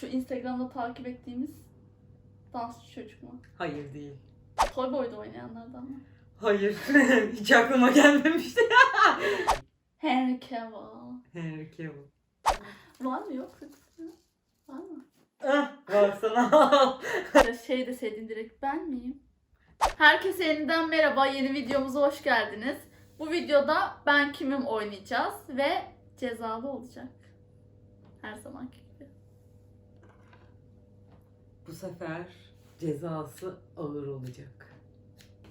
Şu Instagram'da takip ettiğimiz dansçı çocuk mu? Hayır değil. Toy Boy'da oynayanlardan mı? Hayır. Hiç aklıma gelmemişti. Henry Cavill. Henry Cavill. Var mı yok? Var mı? Ah, var sana. Şey deseydin direkt ben miyim? Herkese yeniden merhaba. Yeni videomuza hoş geldiniz. Bu videoda ben kimim oynayacağız ve cezalı olacak. Her zamanki. Bu sefer cezası ağır olacak.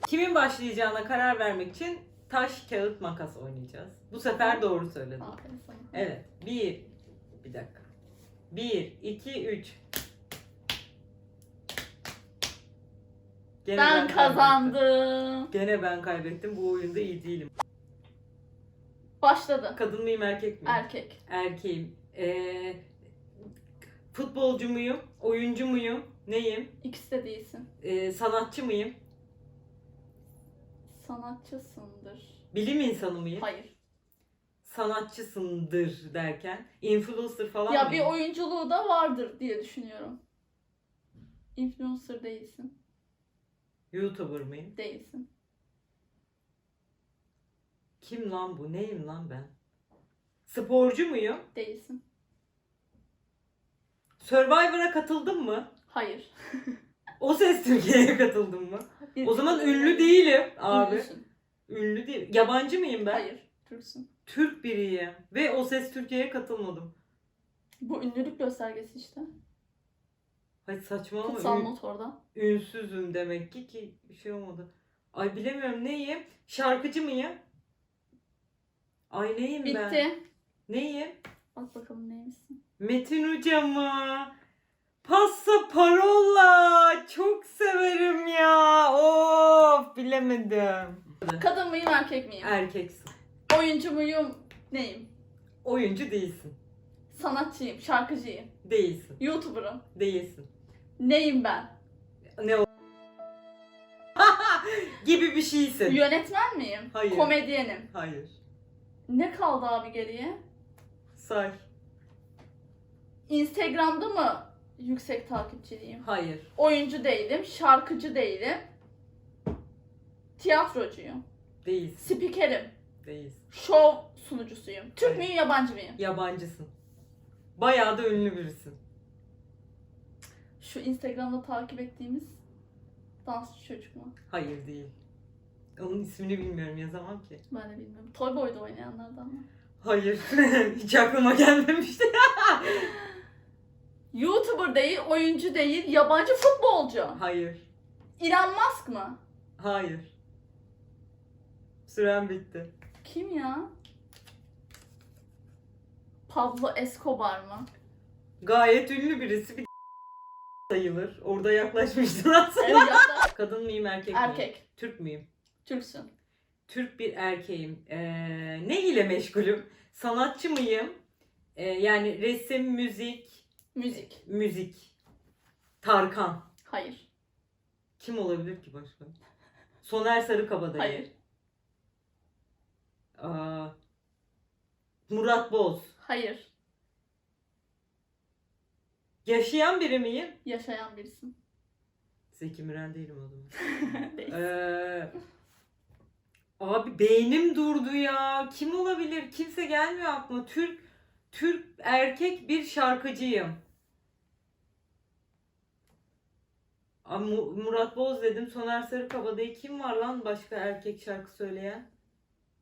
Kimin başlayacağına karar vermek için taş, kağıt, makas oynayacağız. Bu sefer doğru söyledim. Aferin sana. Evet. Bir. Bir dakika. Bir, iki, üç. Gene Ben kaybettim. kazandım. Gene ben kaybettim. Bu oyunda iyi değilim. Başladı. Kadın mıyım erkek miyim? Erkek. Erkeğim. Ee, futbolcu muyum? Oyuncu muyum? Neyim? İkisi de değilsin. Ee, sanatçı mıyım? Sanatçısındır. Bilim insanı mıyım? Hayır. Sanatçısındır derken. Influencer falan Ya mıyım? bir oyunculuğu da vardır diye düşünüyorum. Influencer değilsin. YouTuber mıyım? Değilsin. Kim lan bu? Neyim lan ben? Sporcu muyum? Değilsin. Survivor'a katıldın mı? Hayır. O Ses Türkiye'ye katıldın mı? O zaman ünlü değilim abi. Ünlüsün. Ünlü değil. Yabancı mıyım ben? Hayır. Türksün. Türk biriyim. Ve O Ses Türkiye'ye katılmadım. Bu ünlülük göstergesi işte. Hayır saçmalama. Kutsal Ün- not orada. ünsüzüm demek ki ki bir şey olmadı. Ay bilemiyorum neyim? Şarkıcı mıyım? Ay neyim ben? Bitti. Neyim? Bak bakalım neymişsin. Metin Hoca mı? Pasta parola. Çok severim ya. Of bilemedim. Kadın mıyım erkek miyim? Erkeksin. Oyuncu muyum? Neyim? Oyuncu değilsin. Sanatçıyım, şarkıcıyım, Değilsin. YouTuber'ım. Değilsin. Neyim ben? Ne o? gibi bir şeysin. Yönetmen miyim? Hayır. Komedyenim. Hayır. Ne kaldı abi geriye? Say. Instagram'da mı yüksek takipçiliyim? Hayır. Oyuncu değilim, şarkıcı değilim. Tiyatrocuyum. Değilsin. Spikerim. Değilsin. Şov sunucusuyum. Türk Hayır. müyüm, yabancı mıyım? Yabancısın. Bayağı da ünlü birisin. Şu Instagram'da takip ettiğimiz dansçı çocuk mu? Hayır değil. Onun ismini bilmiyorum yazamam ki. Ben de bilmiyorum. Toy Boy'da oynayanlardan mı? Hayır. Hiç aklıma gelmemişti. YouTuber değil, oyuncu değil, yabancı futbolcu. Hayır. Elon Musk mı? Hayır. Süren bitti. Kim ya? Pablo Escobar mı? Gayet ünlü birisi bir sayılır. Orada yaklaşmıştın aslında. Evet, ya- Kadın mıyım erkek miyim? Erkek. Türk müyüm? Türksün. Türk bir erkeğim. Ee, ne ile meşgulüm? Sanatçı mıyım? Ee, yani resim, müzik, Müzik. müzik. Tarkan. Hayır. Kim olabilir ki başka? Soner Sarıkabadayı. Hayır. Aa, Murat Boz. Hayır. Yaşayan biri miyim? Yaşayan birisin. Zeki Müren değilim o zaman. Değil. Ee, abi beynim durdu ya. Kim olabilir? Kimse gelmiyor aklıma. Türk Türk erkek bir şarkıcıyım. Mu- Murat Boz dedim. Soner Sarıkabadayı kim var lan başka erkek şarkı söyleyen?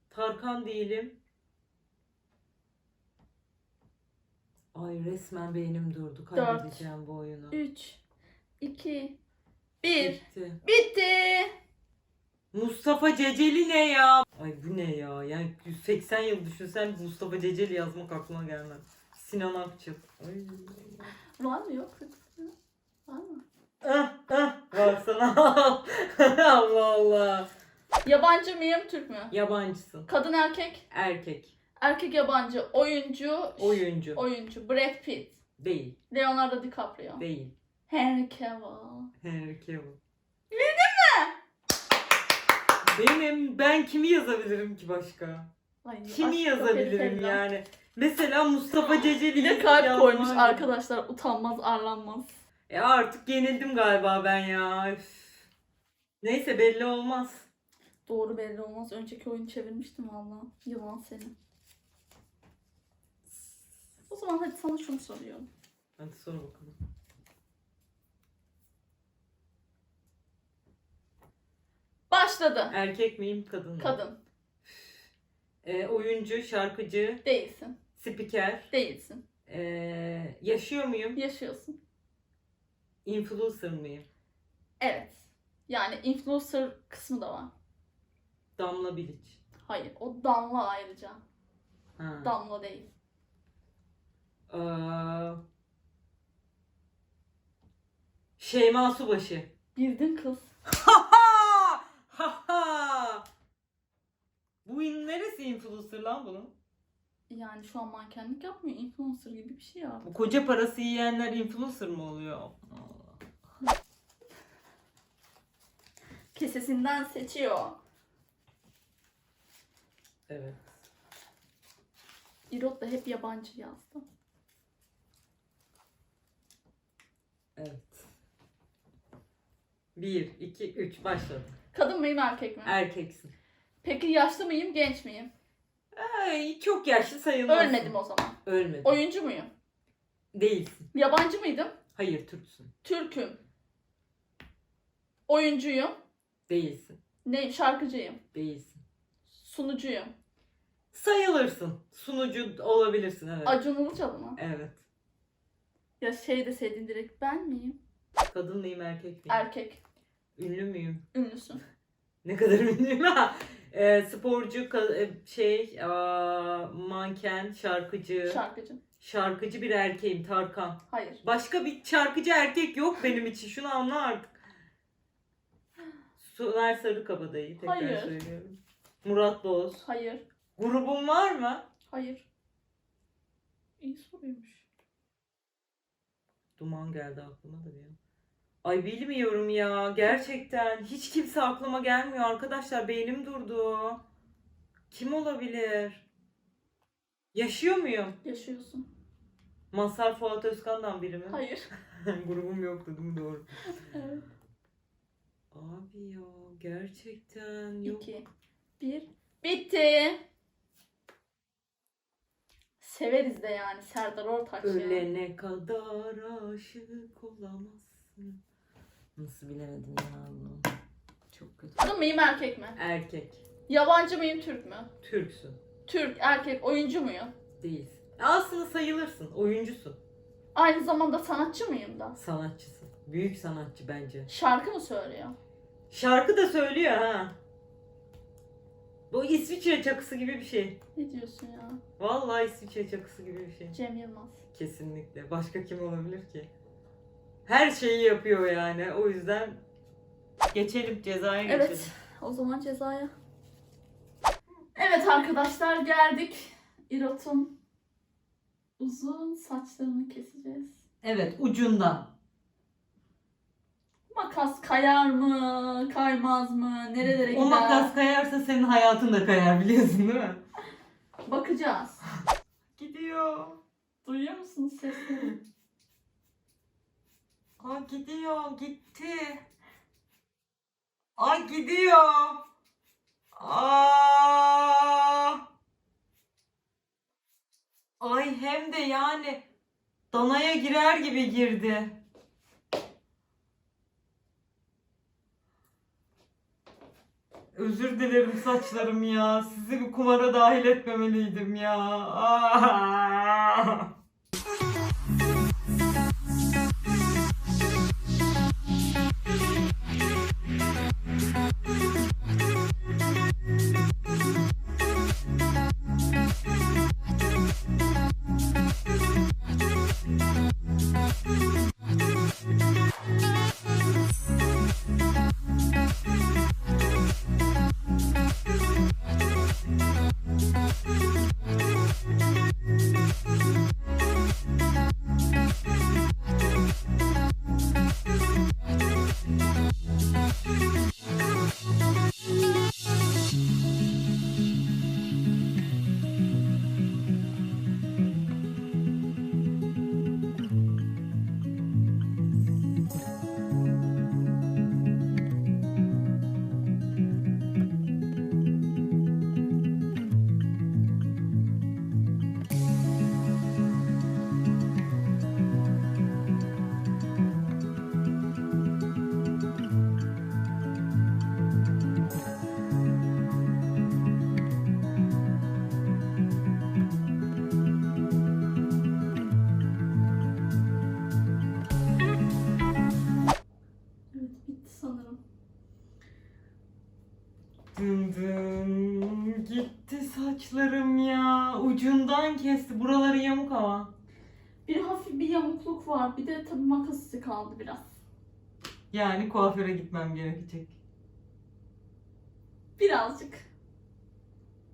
Tarkan değilim. Ay resmen beynim durdu. Kaybedeceğim bu oyunu. 3 2 1 Bitti. Bitti. Mustafa Ceceli ne ya? Ay bu ne ya? Yani 180 yıl düşünsen Mustafa Ceceli yazmak aklıma gelmez. Sinan Akçıl. Ay. Var mı yok? Var mı? Ah ah var sana. Allah Allah. Yabancı mıyım, Türk mü? Yabancısın. Kadın erkek? Erkek. Erkek yabancı. Oyuncu. Oyuncu. Oyuncu. Brad Pitt. Değil. Leonardo DiCaprio. Değil. Henry Cavill. Henry Cavill. Bildin mi? Benim ben kimi yazabilirim ki başka? Ay, Kimi aşk yazabilirim yani? Mesela Mustafa Ceceli Bir de kalp koymuş arkadaşlar. Utanmaz, arlanmaz. E artık yenildim galiba ben ya. Üf. Neyse belli olmaz. Doğru belli olmaz. Önceki oyunu çevirmiştim valla. Yılan seni. O zaman hadi sana şunu soruyorum. Hadi sor bakalım. Başladı. Erkek miyim kadın mı? Kadın. E, oyuncu, şarkıcı, Değilsin. spiker. Değilsin. E, yaşıyor muyum? Yaşıyorsun. Influencer mıyım? Evet. Yani influencer kısmı da var. Damla Bilic. Hayır. O Damla ayrıca. Ha. Damla değil. Ee, Şeyma Subaşı. Bildin kız. Ha ha! Bu in neresi influencer lan bunun? Yani şu an mankenlik yapmıyor. Influencer gibi bir şey ya. Bu koca parası yiyenler influencer mı oluyor? Allah. Kesesinden seçiyor. Evet. İrot da hep yabancı yazdı. Evet. Bir, iki, üç başladı. Kadın mıyım erkek mi? Erkeksin. Peki yaşlı mıyım genç miyim? Ay, çok yaşlı sayılmazsın. Ölmedim o zaman. Ölmedim. Oyuncu muyum? Değilsin. Yabancı mıydım? Hayır Türksün. Türk'üm. Oyuncuyum. Değilsin. Ne? Şarkıcıyım. Değilsin. Sunucuyum. Sayılırsın. Sunucu olabilirsin evet. Acun Ilıcalı mı? Evet. Ya şey deseydin direkt ben miyim? Kadın mıyım erkek miyim? Erkek. Ünlü müyüm? Ünlüsün. Ne kadar ünlüyüm ha? Ee, sporcu, ka- e, şey, aa, manken, şarkıcı. Şarkıcı. şarkıcı bir erkeğim Tarkan. Hayır. Başka bir şarkıcı erkek yok benim için. Şunu anla artık. Soner Sarıkabadayı tekrar Hayır. söylüyorum. Murat Boz. Hayır. Grubun var mı? Hayır. İyi soruymuş. Duman geldi aklıma da bir an. Ay bilmiyorum ya gerçekten. Hiç kimse aklıma gelmiyor arkadaşlar. Beynim durdu. Kim olabilir? Yaşıyor muyum? Yaşıyorsun. Mazhar Fuat Özkan'dan biri mi? Hayır. Grubum yok dedim doğru. Evet. Abi ya gerçekten yok. İki. Bir. Bitti. Severiz de yani Serdar Ortaç ya. Ölene kadar aşık olamazsın. Nasıl bilemedim ya bunu. Çok kötü. Kadın mıyım erkek mi? Erkek. Yabancı mıyım Türk mü? Türksün. Türk erkek oyuncu muyum? Değilsin. Aslında sayılırsın. Oyuncusun. Aynı zamanda sanatçı mıyım da? Sanatçısın. Büyük sanatçı bence. Şarkı mı söylüyor? Şarkı da söylüyor ha. Bu İsviçre çakısı gibi bir şey. Ne diyorsun ya? Vallahi İsviçre çakısı gibi bir şey. Cem Yılmaz. Kesinlikle. Başka kim olabilir ki? Her şeyi yapıyor yani. O yüzden geçelim cezaya geçelim. Evet. O zaman cezaya. Evet arkadaşlar geldik. İrot'un uzun saçlarını keseceğiz. Evet ucundan. Makas kayar mı, kaymaz mı, nerelere gider? O makas kayarsa senin hayatın da kayar biliyorsun değil mi? Bakacağız. Gidiyor. Duyuyor musunuz sesleri? Aa gidiyor. Gitti. Ay gidiyor. Aa. Ay hem de yani danaya girer gibi girdi. Özür dilerim saçlarım ya. Sizi bir kumara dahil etmemeliydim ya. Aa. Saçlarım ya. Ucundan kesti. Buraları yamuk ama. Bir hafif bir yamukluk var. Bir de tabii makas izi kaldı biraz. Yani kuaföre gitmem gerekecek. Birazcık.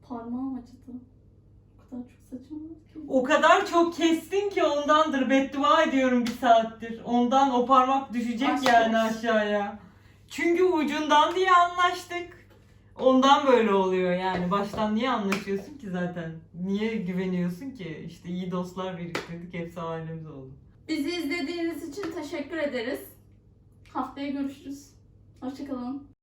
Parmağım acıdı. O kadar çok saçım var ki. O kadar çok kestin ki ondandır. Beddua ediyorum bir saattir. Ondan o parmak düşecek Aşk yani olsun. aşağıya. Çünkü ucundan diye anlaştık. Ondan böyle oluyor yani. Baştan niye anlaşıyorsun ki zaten? Niye güveniyorsun ki? İşte iyi dostlar biriktirdik. Hepsi ailemiz oldu. Bizi izlediğiniz için teşekkür ederiz. Haftaya görüşürüz. Hoşçakalın.